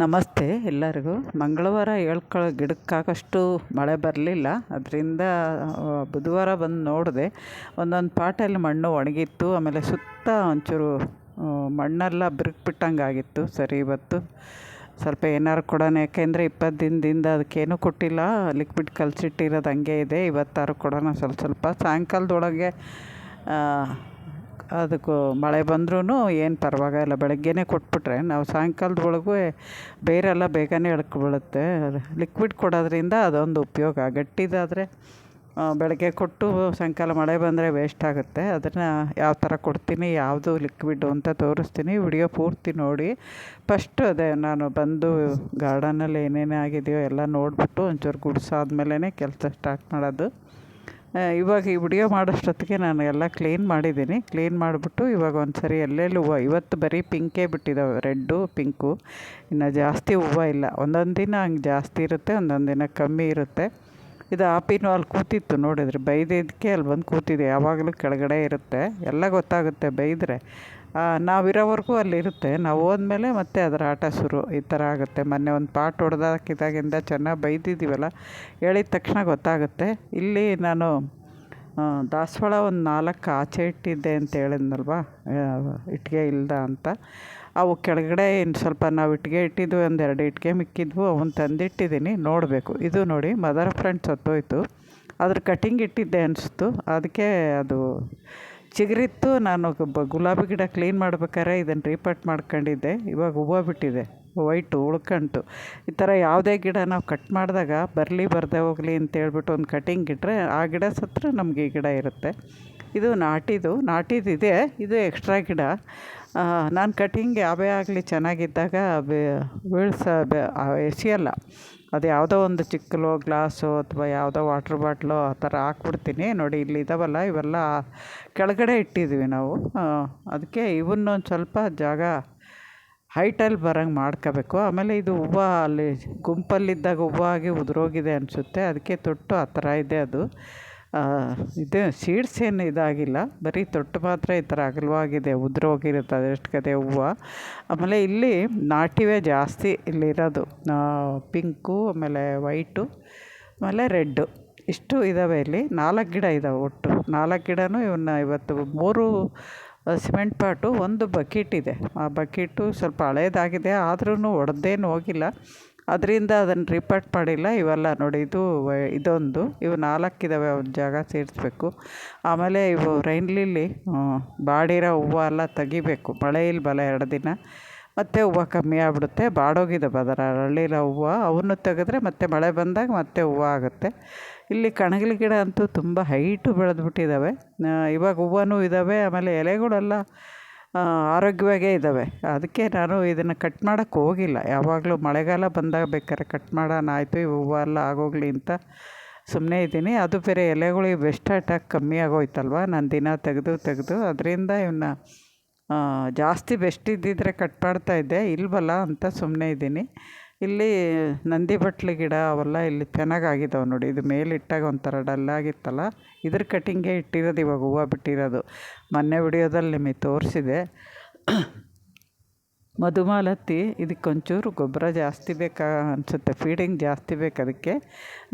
ನಮಸ್ತೆ ಎಲ್ಲರಿಗೂ. ಮಂಗಳವಾರ ಹೇಳ್ಕೊಳ್ಳೋ ಗಿಡಕ್ಕಾಗಷ್ಟು ಮಳೆ ಬರಲಿಲ್ಲ. ಅದರಿಂದ ಬುಧವಾರ ಬಂದು ನೋಡಿದೆ. ಒಂದೊಂದು ಪಾಟಲ್ಲಿ ಮಣ್ಣು ಒಣಗಿತ್ತು. ಆಮೇಲೆ ಸುತ್ತ ಒಂಚೂರು ಮಣ್ಣೆಲ್ಲ ಬಿರುಕು ಆಗಿತ್ತು ಸರಿ, ಇವತ್ತು ಸ್ವಲ್ಪ ಏನಾರು ಕೊಡೋಣ. ಯಾಕೆಂದರೆ ಇಪ್ಪತ್ತು ದಿನದಿಂದ ಅದಕ್ಕೇನು ಕೊಟ್ಟಿಲ್ಲ. ಲಿಕ್ವಿಡ್ ಕಲಸಿಟ್ಟಿರೋದು ಹಂಗೆ ಇದೆ. ಇವತ್ತಾರು ಕೊಡೋಣ. ಸ್ವಲ್ಪ ಸ್ವಲ್ಪ ಸಾಯಂಕಾಲದೊಳಗೆ ಅದಕ್ಕೂ ಮಳೆ ಬಂದ್ರೂ ಏನು ಪರವಾಗಿಲ್ಲ. ಬೆಳಗ್ಗೆನೇ ಕೊಟ್ಬಿಟ್ರೆ ನಾವು ಸಾಯಂಕಾಲದೊಳಗೂ ಬೇರೆಲ್ಲ ಬೇಗನೆ ಎಳ್ಕೊಬಿಡುತ್ತೆ. ಲಿಕ್ವಿಡ್ ಕೊಡೋದ್ರಿಂದ ಅದೊಂದು ಉಪಯೋಗ. ಗಟ್ಟಿದಾದರೆ ಬೆಳಗ್ಗೆ ಕೊಟ್ಟು ಸಾಯಂಕಾಲ ಮಳೆ ಬಂದರೆ ವೇಸ್ಟ್ ಆಗುತ್ತೆ. ಅದನ್ನು ಯಾವ ಥರ ಕೊಡ್ತೀನಿ, ಯಾವುದು ಲಿಕ್ವಿಡ್ ಅಂತ ತೋರಿಸ್ತೀನಿ. ವಿಡಿಯೋ ಪೂರ್ತಿ ನೋಡಿ. ಫಸ್ಟ್ ಅದೇ ನಾನು ಬಂದು ಗಾರ್ಡನಲ್ಲಿ ಏನೇನೇ ಆಗಿದೆಯೋ ಎಲ್ಲ ನೋಡಿಬಿಟ್ಟು ಒಂಚೂರು ಗುಡಿಸಾದ್ಮೇಲೇ ಕೆಲಸ ಸ್ಟಾರ್ಟ್ ಮಾಡೋದು. ಇವಾಗ ಈ ವಿಡಿಯೋ ಮಾಡೋಷ್ಟೊತ್ತಿಗೆ ನಾನು ಎಲ್ಲ ಕ್ಲೀನ್ ಮಾಡಿದ್ದೀನಿ. ಕ್ಲೀನ್ ಮಾಡಿಬಿಟ್ಟು ಇವಾಗ ಒಂದು ಸರಿ ಎಲ್ಲೆಲ್ಲಿ ಹೂವು, ಇವತ್ತು ಬರೀ ಪಿಂಕೇ ಬಿಟ್ಟಿದ್ದಾವೆ ರೆಡ್ಡು, ಪಿಂಕು. ಇನ್ನು ಜಾಸ್ತಿ ಹೂವು ಇಲ್ಲ. ಒಂದೊಂದು ದಿನ ಹಂಗೆ ಜಾಸ್ತಿ ಇರುತ್ತೆ, ಒಂದೊಂದು ದಿನ ಕಮ್ಮಿ ಇರುತ್ತೆ. ಇದು ಆಪಿನೂ ಅಲ್ಲಿ ಕೂತಿತ್ತು ನೋಡಿದ್ರೆ, ಬೈದಿದ್ದಕ್ಕೆ ಅಲ್ಲಿ ಬಂದು ಕೂತಿದೆ, ಯಾವಾಗಲೂ ಕೆಳಗಡೆ ಇರುತ್ತೆ. ಎಲ್ಲ ಗೊತ್ತಾಗುತ್ತೆ ಬೈದರೆ. ನಾವಿರೋವರೆಗೂ ಅಲ್ಲಿರುತ್ತೆ. ನಾವು ಹೋದ್ಮೇಲೆ ಮತ್ತೆ ಅದರ ಆಟ ಶುರು ಈ ಥರ ಆಗುತ್ತೆ. ಮೊನ್ನೆ ಒಂದು ಪಾಟ್ ಹೊಡೆದಾಕಿದಾಗಿಂದ ಚೆನ್ನಾಗಿ ಬೈದಿದ್ದೀವಲ್ಲ, ಹೇಳಿದ ತಕ್ಷಣ ಗೊತ್ತಾಗುತ್ತೆ. ಇಲ್ಲಿ ನಾನು ದಾಸವಾಳ ಒಂದು ನಾಲ್ಕು ಆಚೆ ಇಟ್ಟಿದ್ದೆ ಅಂತ ಹೇಳಿದ್ನಲ್ವಾ? ಇಟ್ಟಿಗೆ ಇಲ್ಲದ ಅಂತ. ಅವು ಕೆಳಗಡೆ ಇನ್ನು ಸ್ವಲ್ಪ ನಾವು ಇಟ್ಟಿಗೆ ಇಟ್ಟಿದ್ವು ಎರಡು ಇಟ್ಟಿಗೆ ಮಿಕ್ಕಿದ್ವು ಅವನ್ನ ತಂದಿಟ್ಟಿದ್ದೀನಿ, ನೋಡಬೇಕು. ಇದು ನೋಡಿ, ಮದರ್ ಫ್ರೆಂಡ್ಸ್ ಹೊತ್ತೋಯ್ತು ಅದ್ರ ಕಟಿಂಗ್ ಇಟ್ಟಿದ್ದೆ ಅನಿಸ್ತು. ಅದಕ್ಕೆ ಅದು ಚಿಗುರಿತ್ತು. ನಾನು ಗುಲಾಬಿ ಗಿಡ ಕ್ಲೀನ್ ಮಾಡ್ಬೇಕಾದ್ರೆ ಇದನ್ನು ರೀಪಟ್ ಮಾಡ್ಕೊಂಡಿದ್ದೆ. ಇವಾಗ ಹೂವು ಬಿಟ್ಟಿದೆ. ವೈಟು ಉಳ್ಕಂಟು. ಈ ಥರ ಯಾವುದೇ ಗಿಡ ನಾವು ಕಟ್ ಮಾಡಿದಾಗ ಬರಲಿ ಬರದೆ ಹೋಗಲಿ ಅಂತೇಳ್ಬಿಟ್ಟು ಒಂದು ಕಟಿಂಗ್ ಇಟ್ಟರೆ ಆ ಗಿಡ ಸತ್ರ ನಮಗೆ ಈ ಗಿಡ ಇರುತ್ತೆ. ಇದು ನಾಟಿದು ನಾಟಿದಿದೆ ಇದು. ಎಕ್ಸ್ಟ್ರಾ ಗಿಡ. ನಾನು ಕಟಿಂಗ್ ಯಾವೇ ಆಗಲಿ ಚೆನ್ನಾಗಿದ್ದಾಗ ಬೀಳ್ಸ ಎಸೆಯಲ್ಲ. ಅದು ಯಾವುದೋ ಒಂದು ಚಿಕ್ಕಲೋ ಗ್ಲಾಸೋ ಅಥವಾ ಯಾವುದೋ ವಾಟ್ರ್ ಬಾಟ್ಲು ಆ ಥರ ಹಾಕ್ಬಿಡ್ತೀನಿ. ನೋಡಿ ಇಲ್ಲಿ ಇದಾವಲ್ಲ, ಇವೆಲ್ಲ ಕೆಳಗಡೆ ಇಟ್ಟಿದ್ವಿ ನಾವು. ಅದಕ್ಕೆ ಇವನ್ನೊಂದು ಸ್ವಲ್ಪ ಜಾಗ ಹೈಟಲ್ಲಿ ಬರೋಂಗೆ ಮಾಡ್ಕೋಬೇಕು. ಆಮೇಲೆ ಇದು ಹೂವು ಅಲ್ಲಿ ಗುಂಪಲ್ಲಿದ್ದಾಗ ಹೂವು ಆಗಿ ಉದುರೋಗಿದೆ ಅನಿಸುತ್ತೆ. ಅದಕ್ಕೆ ತೊಟ್ಟು ಆ ಥರ ಇದೆ ಅದು. ಇದು ಸೀಡ್ಸ್ ಏನು ಇದಾಗಿಲ್ಲ. ಬರೀ ತೊಟ್ಟು ಮಾತ್ರ ಈ ಥರ ಅಗಲವಾಗಿದೆ. ಉದ್ರೋಗಿರುತ್ತೆ ಅದೆಷ್ಟು ಕದೆ ಹೂವು. ಆಮೇಲೆ ಇಲ್ಲಿ ನಾಟಿವೆ ಜಾಸ್ತಿ ಇಲ್ಲಿರೋದು. ಪಿಂಕು, ಆಮೇಲೆ ವೈಟು, ಆಮೇಲೆ ರೆಡ್ಡು. ಇಷ್ಟು ಇದ್ದಾವೆ ಇಲ್ಲಿ. ನಾಲ್ಕು ಗಿಡ ಇದ್ದಾವೆ ಒಟ್ಟು. ನಾಲ್ಕು ಗಿಡನೂ ಇವನ್ನ ಇವತ್ತು ಮೂರು ಸಿಮೆಂಟ್ ಪಾಟು ಒಂದು ಬಕೆಟ್ ಇದೆ. ಆ ಬಕೆಟು ಸ್ವಲ್ಪ ಹಳೇದಾಗಿದೆ. ಆದ್ರೂ ಒಡೆದೇನು ಹೋಗಿಲ್ಲ. ಅದರಿಂದ ಅದನ್ನು ರಿಪೋರ್ಟ್ ಮಾಡಿಲ್ಲ. ಇವೆಲ್ಲ ನೋಡಿ ಇದು ಇದೊಂದು. ಇವು ನಾಲ್ಕು ಇದ್ದಾವೆ ಒಂದು ಜಾಗ ಸೇರಿಸ್ಬೇಕು. ಆಮೇಲೆ ಇವು ರೈನ್ ಲಿಲ್ಲಿ ಬಾಡಿರೋ ಹೂವು ಎಲ್ಲ ತೆಗಿಬೇಕು. ಮಳೆ ಬಲ ಎರಡು ದಿನ. ಮತ್ತು ಹೂವು ಕಮ್ಮಿ ಆಗ್ಬಿಡುತ್ತೆ. ಬಾಡೋಗಿದೆ ಅದರ ಅರಳಿರೋ ಹೂವು. ಅವನ್ನು ತೆಗೆದ್ರೆ ಮತ್ತೆ ಮಳೆ ಬಂದಾಗ ಮತ್ತೆ ಹೂವು ಆಗುತ್ತೆ. ಇಲ್ಲಿ ಕಣಗಿಲ ಗಿಡ ಅಂತೂ ತುಂಬ ಹೈಟು ಬೆಳೆದ್ಬಿಟ್ಟಿದ್ದಾವೆ ಇವಾಗ ಹೂವನೂ ಇದ್ದಾವೆ ಆಮೇಲೆ ಎಲೆಗಳೆಲ್ಲ ಆರೋಗ್ಯವಾಗೇ ಇದ್ದಾವೆ. ಅದಕ್ಕೆ ನಾನು ಇದನ್ನು ಕಟ್ ಮಾಡೋಕ್ಕೆ ಹೋಗಿಲ್ಲ. ಯಾವಾಗಲೂ ಮಳೆಗಾಲ ಬಂದಾಗ ಬೇಕಾದ್ರೆ ಕಟ್ ಮಾಡೋಣ, ಆಯಿತು, ಈ ಹೂವು ಎಲ್ಲ ಆಗೋಗಲಿ ಅಂತ ಸುಮ್ಮನೆ ಇದ್ದೀನಿ. ಅದು ಬೇರೆ ಎಲೆಗಳಿಗೆ ಬೆಸ್ಟ್ ಅಟ್ಯಾಕ್ ಕಮ್ಮಿ ಆಗೋಯ್ತಲ್ವ? ನಾನು ದಿನ ತೆಗೆದು ತೆಗೆದು. ಅದರಿಂದ ಇವನ್ನ ಜಾಸ್ತಿ ಬೆಸ್ಟ್ ಇದ್ದಿದ್ದರೆ ಕಟ್ ಮಾಡ್ತಾಯಿದ್ದೆ ಇಲ್ವಲ್ಲ ಅಂತ ಸುಮ್ಮನೆ ಇದ್ದೀನಿ. ಇಲ್ಲಿ ನಂದಿ ಬಟ್ಲು ಗಿಡ ಅವೆಲ್ಲ ಇಲ್ಲಿ ಚೆನ್ನಾಗಾಗಿದ್ದಾವೆ ನೋಡಿ. ಇದು ಮೇಲಿಟ್ಟಾಗ ಒಂಥರ ಡಲ್ಲಾಗಿತ್ತಲ್ಲ. ಇದ್ರ ಕಟಿಂಗೇ ಇಟ್ಟಿರೋದು ಇವಾಗ ಹೂವು ಬಿಟ್ಟಿರೋದು. ಮೊನ್ನೆ ವಿಡಿಯೋದಲ್ಲಿ ನಿಮಗೆ ತೋರಿಸಿದೆ. ಮಧುಮಾಲತಿ ಇದಕ್ಕೊಂಚೂರು ಗೊಬ್ಬರ ಜಾಸ್ತಿ ಬೇಕಾ ಅನಿಸುತ್ತೆ. ಫೀಡಿಂಗ್ ಜಾಸ್ತಿ ಬೇಕು ಅದಕ್ಕೆ.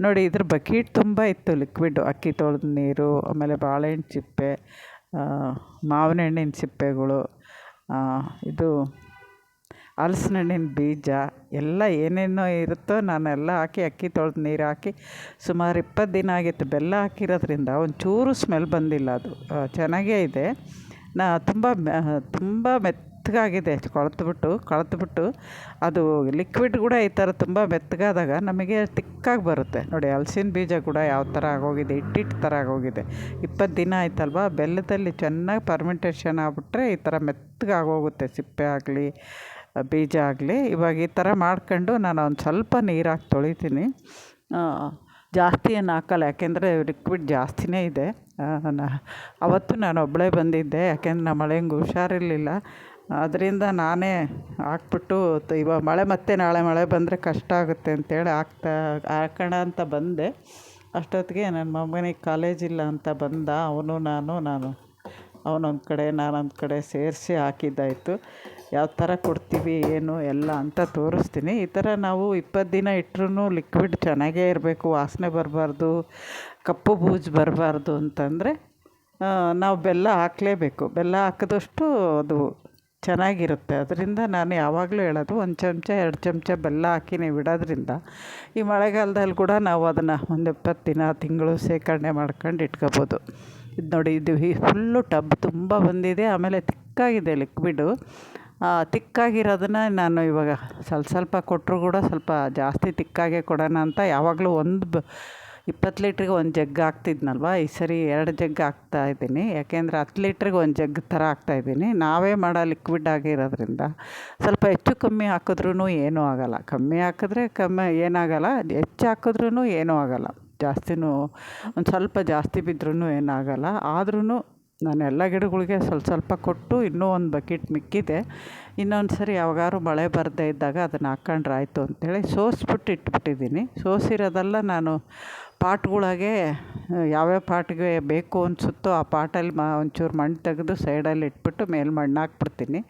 ನೋಡಿ, ಇದ್ರ ಬಕೀಟ್ ತುಂಬ ಇತ್ತು ಲಿಕ್ವಿಡ್, ಅಕ್ಕಿ ತೊಳೆದ ನೀರು, ಆಮೇಲೆ ಬಾಳೆಹಣ್ಣು ಸಿಪ್ಪೆ ಮಾವಿನ ಹಣ್ಣಿನ ಸಿಪ್ಪೆಗಳು ಇದು ಹಲ್ಸಿನ ಹಣ್ಣಿನ ಬೀಜ ಎಲ್ಲ ಏನೇನೋ ಇರುತ್ತೋ ನಾನೆಲ್ಲ ಹಾಕಿ, ಅಕ್ಕಿ ತೊಳೆದು ನೀರು ಹಾಕಿ, ಸುಮಾರು ಇಪ್ಪತ್ತು ದಿನ ಆಗಿತ್ತು ಬೆಲ್ಲ ಹಾಕಿರೋದ್ರಿಂದ ಒಂಚೂರು ಸ್ಮೆಲ್ ಬಂದಿಲ್ಲ ಅದು. ಚೆನ್ನಾಗೇ ಇದೆ. ನಾ ತುಂಬ ತುಂಬ ಮೆತ್ತಗಾಗಿದೆ ಕೊಳೆತ್ಬಿಟ್ಟು ಕೊಳೆತ್ಬಿಟ್ಟು ಅದು ಲಿಕ್ವಿಡ್ ಕೂಡ ಈ ಥರ ತುಂಬ ಮೆತ್ತಗಾದಾಗ ನಮಗೆ ತಿಕ್ಕಾಗಿ ಬರುತ್ತೆ. ನೋಡಿ ಹಲ್ಸಿನ ಬೀಜ ಕೂಡ ಯಾವ ಥರ ಆಗೋಗಿದೆ ಇಟ್ಟಿಟ್ಟು ಥರ ಆಗೋಗಿದೆ. ಇಪ್ಪತ್ತು ದಿನ ಆಯ್ತಲ್ವ? ಬೆಲ್ಲದಲ್ಲಿ ಚೆನ್ನಾಗಿ ಪರ್ಮೆಂಟೇಷನ್ ಆಗಿಬಿಟ್ರೆ ಈ ಥರ ಮೆತ್ತಗಾಗೋಗುತ್ತೆ ಸಿಪ್ಪೆ ಆಗಲಿ ಬೀಜ ಆಗಲಿ. ಇವಾಗ ಈ ಥರ ಮಾಡ್ಕೊಂಡು ನಾನು ಒಂದು ಸ್ವಲ್ಪ ನೀರು ಹಾಕಿ ತೊಳಿತೀನಿ ಜಾಸ್ತಿ ಏನು ಹಾಕಲ್ಲ. ಯಾಕೆಂದರೆ ಲಿಕ್ವಿಡ್ ಜಾಸ್ತಿನೇ ಇದೆ. ಅವತ್ತು ನಾನು ಒಬ್ಬಳೇ ಬಂದಿದ್ದೆ. ಯಾಕೆಂದ್ರೆ ನಮ್ಮ ಮಳೆಂಗೆ ಹುಷಾರಿರಲಿಲ್ಲ. ಅದರಿಂದ ನಾನೇ ಹಾಕ್ಬಿಟ್ಟು ಇವಾಗ ಮಳೆ ಮತ್ತೆ ನಾಳೆ ಮಳೆ ಬಂದರೆ ಕಷ್ಟ ಆಗುತ್ತೆ ಅಂತೇಳಿ ಹಾಕ್ತಾ, ಹಾಕೋಣ ಅಂತ ಬಂದೆ. ಅಷ್ಟೊತ್ತಿಗೆ ನನ್ನ ಮಗನಿಗೆ ಕಾಲೇಜಿಲ್ಲ ಅಂತ ಬಂದ. ಅವನು, ನಾನು ನಾನು ಅವನೊಂದು ಕಡೆ, ನಾನೊಂದು ಕಡೆ ಸೇರಿಸಿ ಹಾಕಿದ್ದಾಯಿತು. ಯಾವ ಥರ ಕೊಡ್ತೀವಿ, ಏನು ಎಲ್ಲ ಅಂತ ತೋರಿಸ್ತೀನಿ. ಈ ಥರ ನಾವು ಇಪ್ಪತ್ತು ದಿನ ಇಟ್ರೂ ಲಿಕ್ವಿಡ್ ಚೆನ್ನಾಗೇ ಇರಬೇಕು. ವಾಸನೆ ಬರಬಾರ್ದು, ಕಪ್ಪು ಬೂಜು ಬರಬಾರ್ದು ಅಂತಂದರೆ ನಾವು ಬೆಲ್ಲ ಹಾಕಲೇಬೇಕು. ಬೆಲ್ಲ ಹಾಕಿದಷ್ಟು ಅದು ಚೆನ್ನಾಗಿರುತ್ತೆ. ಅದರಿಂದ ನಾನು ಯಾವಾಗಲೂ ಹೇಳೋದು ಒಂದು ಚಮಚ, ಎರಡು ಚಮಚ ಬೆಲ್ಲ ಹಾಕಿ ನೀವು ಇಡೋದ್ರಿಂದ ಈ ಮಳೆಗಾಲದಲ್ಲಿ ಕೂಡ ನಾವು ಅದನ್ನು ಒಂದು ಇಪ್ಪತ್ತು ದಿನ, ತಿಂಗಳು ಶೇಖರಣೆ ಮಾಡ್ಕೊಂಡು ಇಟ್ಕೋಬೋದು. ಇದು ನೋಡಿ, ಇದು ಫುಲ್ಲು ಟಬ್ ತುಂಬ ಬಂದಿದೆ. ಆಮೇಲೆ ತಿಕ್ಕಾಗಿದೆ ಲಿಕ್ವಿಡು ತಿಕ್ಕಾಗಿರೋದನ್ನು ನಾನು ಇವಾಗ ಸ್ವಲ್ಪ ಸ್ವಲ್ಪ ಕೊಟ್ಟರು ಕೂಡ ಸ್ವಲ್ಪ ಜಾಸ್ತಿ ತಿಕ್ಕಾಗೆ ಕೊಡೋಣ ಅಂತ ಯಾವಾಗಲೂ ಒಂದು ಬ ಇಪ್ಪತ್ತು ಲೀಟ್ರಿಗೆ ಒಂದು ಜಗ್ ಹಾಕ್ತಿದ್ನಲ್ವ ಈ ಸರಿ ಎರಡು ಜಗ್ ಹಾಕ್ತಾಯಿದ್ದೀನಿ ಯಾಕೆಂದರೆ ಹತ್ತು ಲೀಟ್ರಿಗೆ ಒಂದು ಜಗ್ ಥರ ಹಾಕ್ತಾಯಿದ್ದೀನಿ ನಾವೇ ಮಾಡೋ ಲಿಕ್ವಿಡ್ ಆಗಿರೋದ್ರಿಂದ ಸ್ವಲ್ಪ ಹೆಚ್ಚು ಕಮ್ಮಿ ಹಾಕಿದ್ರೂ ಏನೂ ಆಗೋಲ್ಲ. ಕಮ್ಮಿ ಹಾಕಿದ್ರೆ ಕಮ್ಮಿ ಏನಾಗಲ್ಲ. ಹೆಚ್ಚು ಹಾಕಿದ್ರೂ ಏನೂ ಆಗೋಲ್ಲ. ಜಾಸ್ತಿನೂ, ಒಂದು ಸ್ವಲ್ಪ ಜಾಸ್ತಿ ಬಿದ್ರೂ ಏನಾಗಲ್ಲ ಆದ್ರೂ ನಾನು ಎಲ್ಲ ಗಿಡಗಳಿಗೆ ಸ್ವಲ್ಪ ಸ್ವಲ್ಪ ಕೊಟ್ಟು ಇನ್ನೂ ಒಂದು ಬಕೆಟ್ ಮಿಕ್ಕಿದೆ. ಇನ್ನೊಂದು ಸರಿ ಯಾವಾಗಾದ್ರು ಮಳೆ ಬರದೇ ಇದ್ದಾಗ ಅದನ್ನು ಹಾಕ್ಕೊಂಡ್ರೆ ಆಯಿತು ಅಂಥೇಳಿ ಸೋಸ್ಬಿಟ್ಟು ಇಟ್ಬಿಟ್ಟಿದ್ದೀನಿ. ಸೋಸಿರೋದೆಲ್ಲ ನಾನು ಪಾಟ್ಗಳಾಗೆ, ಯಾವ್ಯಾವ ಪಾಟ್ಗೆ ಬೇಕು ಅನಿಸುತ್ತೋ ಆ ಪಾಟಲ್ಲಿ ಮ ಒಂಚೂರು ಮಣ್ಣು ತೆಗೆದು ಸೈಡಲ್ಲಿ ಇಟ್ಬಿಟ್ಟು ಮೇಲೆ ಮಣ್ಣು ಹಾಕ್ಬಿಡ್ತೀನಿ.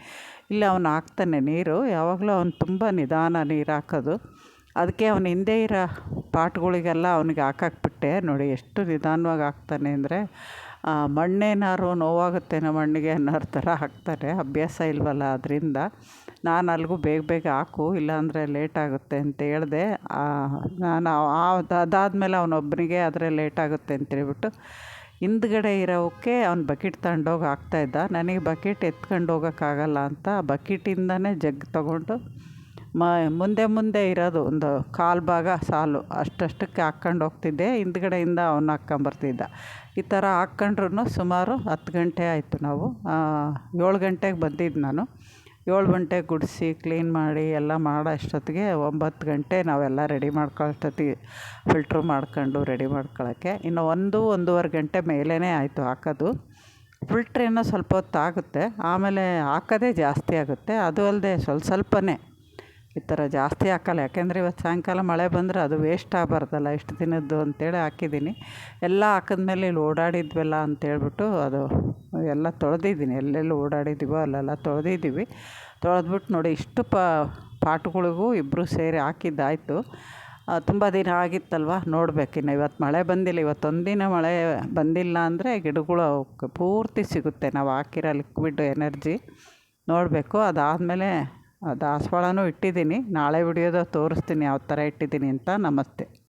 ಇಲ್ಲ ಅವ್ನು ಹಾಕ್ತಾನೆ ನೀರು, ಯಾವಾಗಲೂ ಅವ್ನು ತುಂಬ ನಿಧಾನ ನೀರು ಹಾಕೋದು. ಅದಕ್ಕೆ ಅವ್ನು ಹಿಂದೆ ಇರೋ ಪಾಟ್ಗಳಿಗೆಲ್ಲ ಅವ್ನಿಗೆ ಹಾಕಾಕ್ಬಿಟ್ಟೆ. ನೋಡಿ ಎಷ್ಟು ನಿಧಾನವಾಗಿ ಹಾಕ್ತಾನೆ ಅಂದರೆ ಮಣ್ಣೇನಾದ್ರು ನೋವಾಗುತ್ತೇನೋ ಮಣ್ಣಿಗೆ ಅನ್ನೋರ ಥರ ಹಾಕ್ತಾರೆ. ಅಭ್ಯಾಸ ಇಲ್ವಲ್ಲ ಅದರಿಂದ. ನಾನು ಅಲ್ಲಿಗೂ ಬೇಗ ಬೇಗ ಹಾಕು, ಇಲ್ಲಾಂದರೆ ಲೇಟ್ ಆಗುತ್ತೆ ಅಂತ ಹೇಳಿದೆ. ನಾನು ಅದಾದಮೇಲೆ ಅವನೊಬ್ಬನಿಗೆ ಆದರೆ ಲೇಟ್ ಆಗುತ್ತೆ ಅಂತೇಳ್ಬಿಟ್ಟು ಹಿಂದ್ಗಡೆ ಇರೋಕ್ಕೆ ಅವ್ನು ಬಕೆಟ್ ತಗೊಂಡೋಗಿ ಹಾಕ್ತಾಯಿದ್ದ ನನಗೆ ಬಕೆಟ್ ಎತ್ಕೊಂಡು ಹೋಗೋಕ್ಕಾಗಲ್ಲ ಅಂತ ಬಕೆಟಿಂದನೇ ಜಗ್ ತೊಗೊಂಡು ಮ, ಮುಂದೆ ಮುಂದೆ ಇರೋದು ಒಂದು ಕಾಲು ಭಾಗ ಸಾಲು. ಅಷ್ಟಷ್ಟಕ್ಕೆ ಹಾಕ್ಕೊಂಡು ಹೋಗ್ತಿದ್ದೆ. ಹಿಂದ್ಗಡೆಯಿಂದ ಅವ್ನು ಹಾಕ್ಕೊಂಬರ್ತಿದ್ದ ಈ ಥರ ಹಾಕ್ಕೊಂಡ್ರು ಸುಮಾರು ಹತ್ತು ಗಂಟೆ ಆಯಿತು ನಾವು. ಏಳು ಗಂಟೆಗೆ ಬಂದಿದ್ದು ನಾನು. ಏಳು ಗಂಟೆಗೆ ಗುಡಿಸಿ ಕ್ಲೀನ್ ಮಾಡಿ ಎಲ್ಲ ಮಾಡೋ ಅಷ್ಟೊತ್ತಿಗೆ ಒಂಬತ್ತು ಗಂಟೆ ನಾವೆಲ್ಲ ರೆಡಿ ಮಾಡ್ಕೊಳ್ಳೋಷ್ಟೊತ್ತಿಗೆ ಫಿಲ್ಟ್ರ್ ಮಾಡ್ಕೊಂಡು ರೆಡಿ ಮಾಡ್ಕೊಳ್ಳೋಕ್ಕೆ. ಇನ್ನು ಒಂದು, ಒಂದೂವರೆ ಗಂಟೆ ಮೇಲೇ ಆಯಿತು ಹಾಕೋದು. ಫಿಲ್ಟ್ರ್ ಏನೋ ಸ್ವಲ್ಪ ಹೊತ್ತು ಆಗುತ್ತೆ ಆಮೇಲೆ ಹಾಕೋದೇ ಜಾಸ್ತಿ ಆಗುತ್ತೆ. ಅದು ಅಲ್ಲದೆ ಸ್ವಲ್ಪ ಸ್ವಲ್ಪನೇ ಈ ಥರ ಜಾಸ್ತಿ ಹಾಕಲ್ಲ. ಯಾಕೆಂದರೆ ಇವತ್ತು ಸಾಯಂಕಾಲ ಮಳೆ ಬಂದರೆ ಅದು ವೇಸ್ಟ್ ಆಗಬಾರ್ದಲ್ಲ. ಇಷ್ಟು ದಿನದ್ದು ಅಂತೇಳಿ ಹಾಕಿದ್ದೀನಿ. ಎಲ್ಲ ಹಾಕಿದ್ಮೇಲೆ ಇಲ್ಲಿ ಓಡಾಡಿದ್ವಲ್ಲ ಅಂತೇಳ್ಬಿಟ್ಟು ಅದು ಎಲ್ಲ ತೊಳೆದಿದ್ದೀನಿ. ಎಲ್ಲೆಲ್ಲಿ ಓಡಾಡಿದ್ದೀವೋ ಅಲ್ಲೆಲ್ಲ ತೊಳೆದಿದ್ದೀವಿ. ತೊಳೆದ್ಬಿಟ್ಟು ನೋಡಿ, ಇಷ್ಟು ಪಾಟ್ಗಳಿಗೂ ಇಬ್ಬರು ಸೇರಿ ಹಾಕಿದ್ದಾಯಿತು. ತುಂಬ ದಿನ ಆಗಿತ್ತಲ್ವ? ನೋಡಬೇಕಿನ್ನು ಇವತ್ತು ಮಳೆ ಬಂದಿಲ್ಲ. ಇವತ್ತು ಒಂದಿನ ಮಳೆ ಬಂದಿಲ್ಲ ಅಂದರೆ ಗಿಡಗಳು ಪೂರ್ತಿ ಸಿಗುತ್ತೆ. ನಾವು ಹಾಕಿರೋ ಲಿಕ್ವಿಡ್ ಎನರ್ಜಿ ನೋಡಬೇಕು. ಅದಾದಮೇಲೆ ದಾಸವಾಳನೂ ಇಟ್ಟಿದ್ದೀನಿ. ನಾಳೆ ವಿಡಿಯೋದಾಗ ತೋರಿಸ್ತೀನಿ ಯಾವ ಥರ ಇಟ್ಟಿದ್ದೀನಿ ಅಂತ. ನಮಸ್ತೆ.